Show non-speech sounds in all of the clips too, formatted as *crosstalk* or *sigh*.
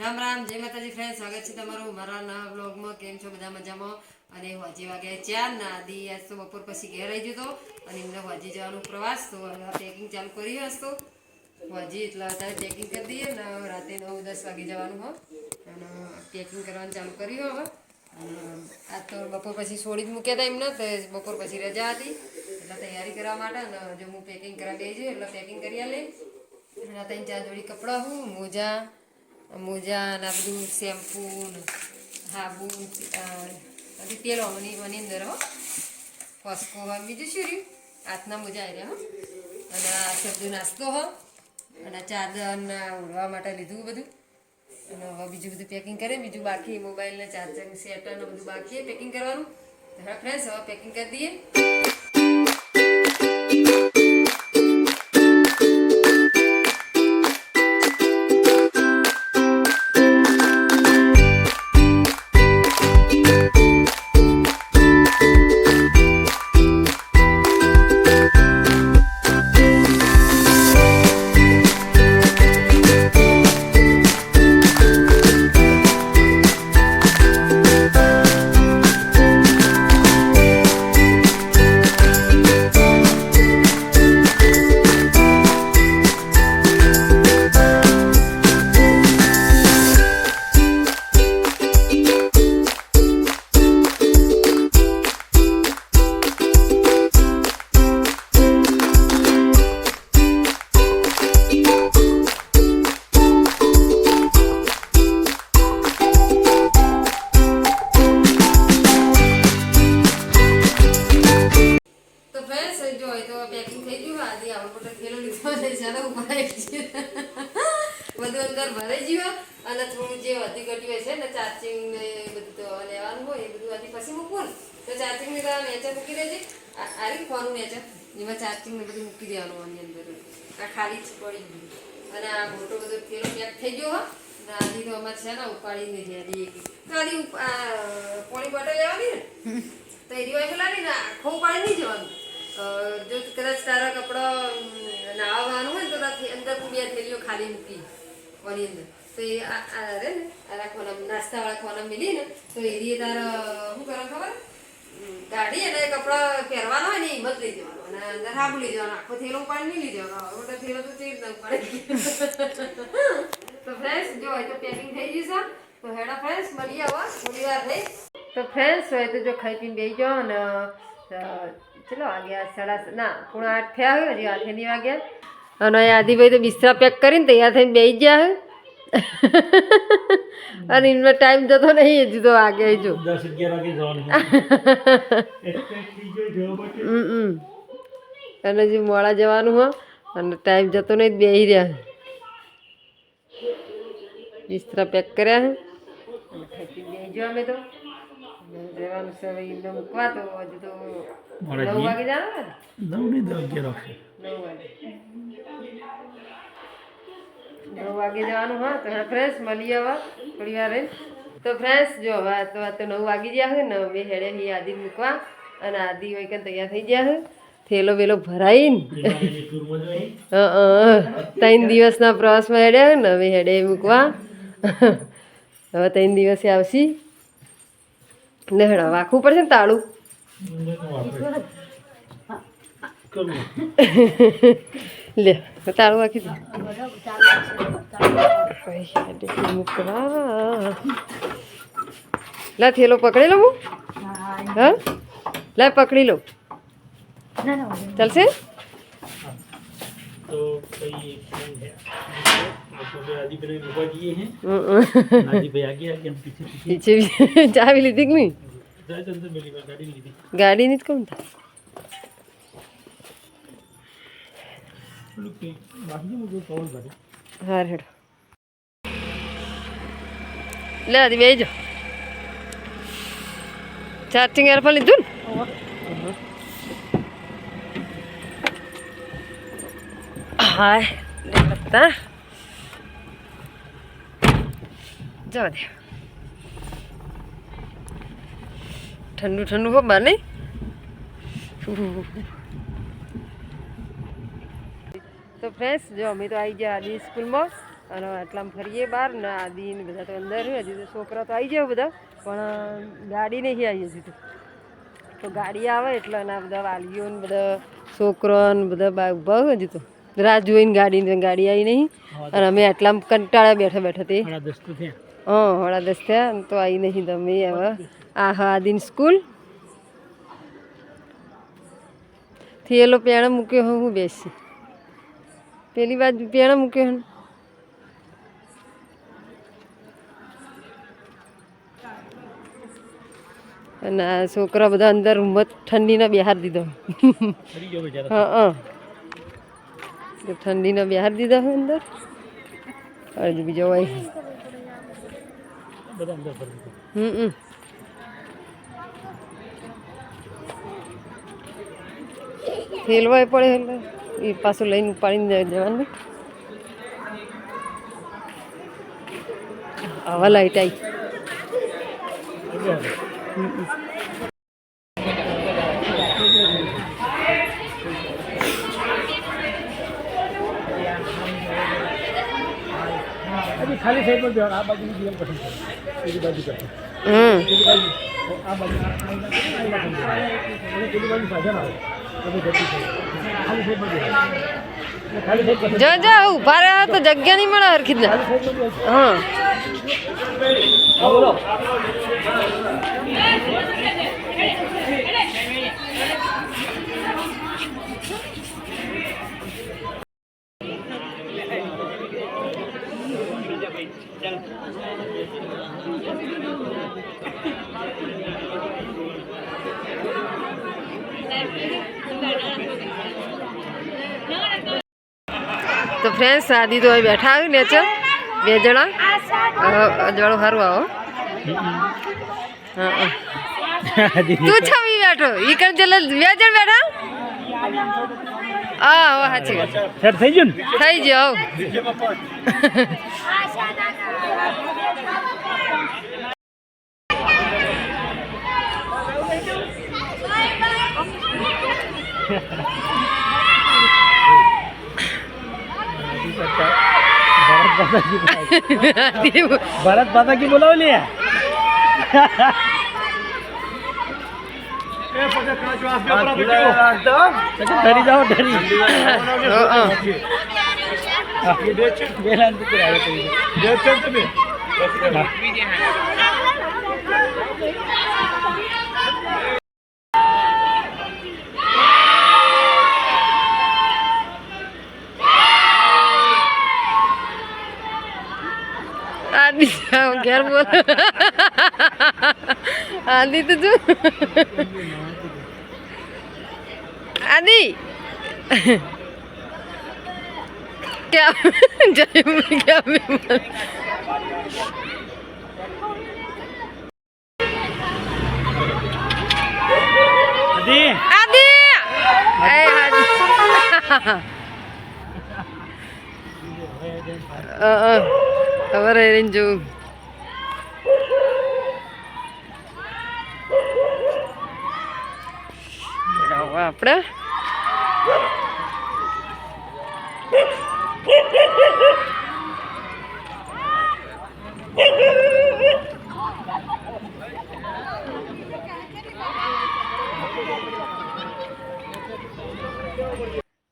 રામ રામ, જય માતાજી ફ્રેન્ડ સ્વાગત છે તમારું મારા નવા બ્લોગમાં કેમ છો? બધા મજામાં? અને હોજી વાગે ચાર, ના દી, આજ તો બપોર પછી ઘેર આવી જતો અને એમને હોજી જવાનું પ્રવાસ, તો પેકિંગ ચાલુ કર્યો હશે તો. હોજી એટલે અત્યારે પેકિંગ કરી દઈએ ને રાતે નવ, દસ વાગે જવાનું, હો. અને પેકિંગ કરવાનું ચાલુ કર્યું હવે. આજ તો બપોર પછી છોડી જ મૂક્યા હતા એમને, તો બપોર પછી રજા હતી. એટલે તૈયારી કરવા માટે ને જો હું પેકિંગ કરવા બે જઈએ એટલે પેકિંગ કરી લે રાતે ચાર જોડી કપડાં હું, મોજા મોજા ને બધું શેમ્પૂ હાબુ અ, બધી તેલ મની મની અંદર હો ફસ્કો હોય બીજું શું રહ્યું હાથના મોજા આવ્યા હો અને આ સબ્જો નાસ્તો હો અને ચાદર ને આ માટે લીધું બધું અને હવે બીજું બધું પેકિંગ કરે બીજું બાકી મોબાઈલને ચાર્જર સેટર ને બધું બાકી પેકિંગ કરવાનું હવે ફ્રેન્ડ્સ હવે પેકિંગ કરી દઈએ ને તો ચાર્જિંગની તો નેચર મૂકી દેજે. આવી ફોનનું નેચર એમાં ચાર્જિંગ ને બધું મૂકી દેવાનું આની અંદર. આ ખાલી જ પડી ગયું. અને આ મોટો બધો થેલો પેક થઈ ગયો ને આદી તો અમારે છે ને ઉપાડી નહીં આદી એક આ પોણી બોટલ લેવાની ને? તો એ દિવાળી પેલા ને આખો ઉપાડી નહીં જવાનું. જો કદાચ તારા કપડા નાવાનું હોય તો અંદર બે થેલીઓ ખાલી મૂકી ઓની અંદર. તો એ આ રે આ રાખવાના નાસ્તાવાળા ખોના મિલી ને તો એ તારા શું કરવાનું ખબર કાઢી અને કપડાં પહેરવાના હોય ને એ મત લઈ જવાનો અને અંદર હાબુ લઈ આખો થેલો ઉપાડી નહીં લઈ જવાનો તો ચીર તો ફ્રેન્ડ્સ જો હોય તો પેકિંગ થઈ ગયું છે તો હેડા ફ્રેન્ડ્સ મળીએ વાર થઈ તો ફ્રેન્ડ્સ હોય તો જો ખાઈ પીને બેસી જાઓ અને ચલો વાગ્યા સાડા ના પૂણા આઠ થયા હોય હજી આઠે નહીં વાગ્યા અને આદિભાઈ તો બિસ્તરા પેક કરીને તૈયાર થઈને બેસી ગયા હે *laughs* અને એમનો ટાઈમ જતો નહીં હજુ તો વાગે જો દસ અગિયાર વાગે જવાનું. *laughs* અને હજી મોડા જવાનું હો અને ટાઈમ જતો નહીં બેસી રહ્યા. બિસ્તરા પેક કર્યા જાઓ અમે તો. જવાનું છે હવે મૂકવા તો હજુ તો નવ વાગે જવાનું નવ નહીં દસ અગિયાર વાગે. નવ વાગે. નવ વાગે જવાનું હા તો ફ્રેશ મળી હવે થોડી વાર. તો ફ્રેશ જો હવે તો આ તો નવ વાગી ગયા હોય ને બે હેડે હી આદિ મૂકવા અને આદિ હોય કે તૈયાર થઈ ગયા હોય થેલો વેલો ભરાઈને. ત્રણ દિવસના પ્રવાસમાં હેડ્યા ને હવે હેડે મૂકવા. હવે ત્રણ દિવસે આવશી. ને હેડો વાખવું પડશે ને તાળું. લે તાળું વાંકી દે લા થેલો પકડી લઉં હું? હા? પકડી લઉં. ચાલશે? ચાવી લીધી કે નહીં? ગાડી નહીં કોણ લે આદિ બે જો. ચાર્જિંગ એરફોન લીધું ને? હાય લગતા જવા દે. ઠંડુ ઠંડુ હો બા નહીં તો ફ્રેન્ડ્સ જો અમે તો આવી ગયા આજે સ્કૂલમાં અને આટલામાં ફરીએ બહાર ને આદિ ને બધા તો અંદર હજી તો છોકરા તો આવી જાય બધા પણ ગાડી નહીં આવી હજી તો. તો ગાડી આવે એટલે અને બધા વાલીઓ ને બધા છોકરો ને બધા ઊભા હજી તો. રાહ જોઈને ગાડી ગાડી આવી નહીં. અને અમે આટલામાં કંટાળા બેઠા બેઠા તે. હા હોળા દસ થયા તો આવી નહીં તમે હવે. આ હા આદિન સ્કૂલ. થયેલો પેણા મૂક્યો હું બેસી. પેલી બાજુ પેણા મૂક્યો હોય અને આ છોકરા બધા અંદર મત ઠંડીના બિહાર દીધો. હા હા. ઠંડીના બિહાર દીધા હોય અંદર. અરે બીજો ગયા હમ હેલવાય પડે એટલે. એ પાછું લઈને ઉપાડીને જવાનું. આવા લાઈટ આવી. ખાલી સાઈડ પર બેહવાનું. આ બાજુની દિવાલ પસંદ કરો. બીજી બાજુ કરશો. બીજી બાજુ. આ બાજુ. બાજુ બાજુ પાછળ આવો. જો જો ઊભા રહ્યા તો જગ્યા નહીં મળે હરખી હા, બોલો. તો ફ્રેન્ડ્સ આદિ તો બેઠા આવ્યું ને ચો બે જણા. અજવાળું સારું આવો. તું હા તું છવી બેઠો. ઈ કેમ ચલે બે જણ બેઠા? હા હો સાચી વાત. થઈ ગયું ને? થઈ ગયો ભરત *laughs* માતાજી આદિ ભરત માતાજી બોલાવો લે ડરી જાઓ ડરી હા, હા. વેલા અંદર આવે તો આદિ જાઓ, ઘેર બોલ આદિ તો જો આદિ ક્યાં જય ક્યાં મહેમાન હજી આદિ એ આદિ અ અ ખબર હે રહીને આપણે.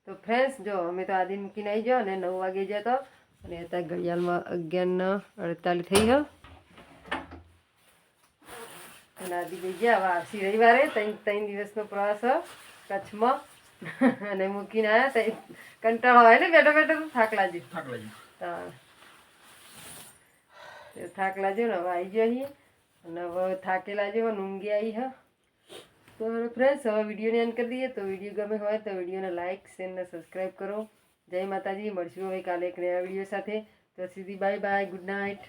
તો ફ્રેન્ડ્સ જો અમે તો આદિ મૂકીને આવી જાઓ અને નવ વાગે ગયા તો અને અત્યારે ઘડિયાળમાં અગિયારનો અડતાલીસ થઈ ગયો. અને આદિ ગઈ ગયા. આવશે રવિવારે. ત્રણ ત્રણ દિવસનો પ્રવાસ કચ્છમાં. અને મૂકીને આવ્યા તઈ કંટાળો હોય ને બેઠો બેઠો થાક લાગ્યો થાક લાગી. થાક લાગ્યો ને હવે આવી ગયો અહીં. અને હવે થાકેલા જેવો ઊંઘી આવી હા. તો ફ્રેન્ડ્સ હવે વિડીયોને એન્ડ કરી દઈએ. તો વીડિયો ગમે હોય તો વિડીયોને લાઇક શેર ને સબસ્ક્રાઈબ કરો. જય માતાજી. મળશું હવે કાલે એક નવા વીડિયો સાથે. તો સીધી બાય બાય ગુડ નાઇટ